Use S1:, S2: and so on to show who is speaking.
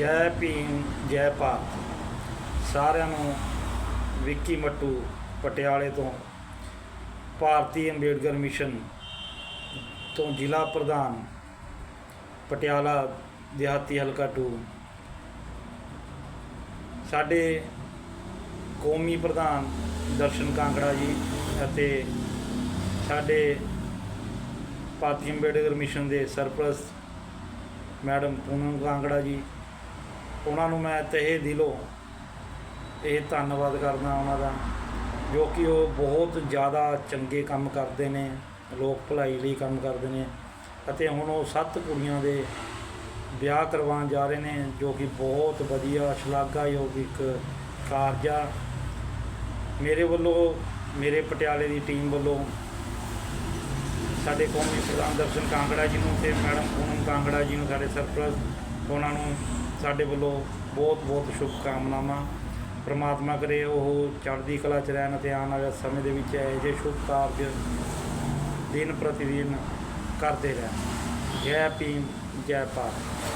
S1: ਜੈ ਭੀਮ, ਜੈ ਭਾਰਤ। ਸਾਰਿਆਂ ਨੂੰ ਵਿੱਕੀ ਮੱਟੂ ਪਟਿਆਲੇ ਤੋਂ ਭਾਰਤੀ ਅੰਬੇਡਕਰ ਮਿਸ਼ਨ ਤੋਂ ਜ਼ਿਲ੍ਹਾ ਪ੍ਰਧਾਨ ਪਟਿਆਲਾ ਦਿਹਾਤੀ ਹਲਕਾ 2 ਸਾਡੇ ਕੌਮੀ ਪ੍ਰਧਾਨ ਦਰਸ਼ਨ ਕਾਂਗੜਾ ਜੀ ਅਤੇ ਸਾਡੇ ਭਾਰਤੀ ਅੰਬੇਡਕਰ ਮਿਸ਼ਨ ਦੇ ਸਰਪ੍ਰਸਤ ਮੈਡਮ ਪੂਨਮ ਕਾਂਗੜਾ ਜੀ ਉਹਨਾਂ ਨੂੰ ਮੈਂ ਤਹਿ ਦਿਲੋਂ ਇਹ ਧੰਨਵਾਦ ਕਰਦਾ ਉਹਨਾਂ ਦਾ, ਜੋ ਕਿ ਉਹ ਬਹੁਤ ਜ਼ਿਆਦਾ ਚੰਗੇ ਕੰਮ ਕਰਦੇ ਨੇ, ਲੋਕ ਭਲਾਈ ਲਈ ਕੰਮ ਕਰਦੇ ਨੇ, ਅਤੇ ਹੁਣ ਉਹ ਸੱਤ ਕੁੜੀਆਂ ਦੇ ਵਿਆਹ ਕਰਵਾਉਣ ਜਾ ਰਹੇ ਨੇ, ਜੋ ਕਿ ਬਹੁਤ ਵਧੀਆ, ਸ਼ਲਾਘਾਯੋਗ ਇੱਕ ਕਾਰਜ ਆ। ਮੇਰੇ ਵੱਲੋਂ, ਮੇਰੇ ਪਟਿਆਲੇ ਦੀ ਟੀਮ ਵੱਲੋਂ ਸਾਡੇ ਕੌਮੀ ਪ੍ਰਧਾਨ ਦਰਸ਼ਨ ਕਾਂਗੜਾ ਜੀ ਨੂੰ ਤੇ ਮੈਡਮ ਪੂਨਮ ਕਾਂਗੜਾ ਜੀ ਨੂੰ, ਸਾਡੇ ਸਰਪ੍ਰਸਤ, ਉਹਨਾਂ ਨੂੰ ਸਾਡੇ ਵੱਲੋਂ ਬਹੁਤ ਬਹੁਤ ਸ਼ੁਭ ਕਾਮਨਾਵਾਂ ਪ੍ਰਮਾਤਮਾ ਕਰੇ ਉਹ ਚੜ੍ਹਦੀ ਕਲਾ ਚ ਰਹਿਣ ਅਤੇ ਆਉਣ ਵਾਲੇ ਸਮੇਂ ਦੇ ਵਿੱਚ ਇਹੋ ਜਿਹੇ ਸ਼ੁਭ ਕਾਰਜ ਦਿਨ ਪ੍ਰਤੀ ਦਿਨ ਕਰਦੇ ਰਹਿਣ। ਜੈ ਭੀਮ, ਜੈ ਭਾਰਤ।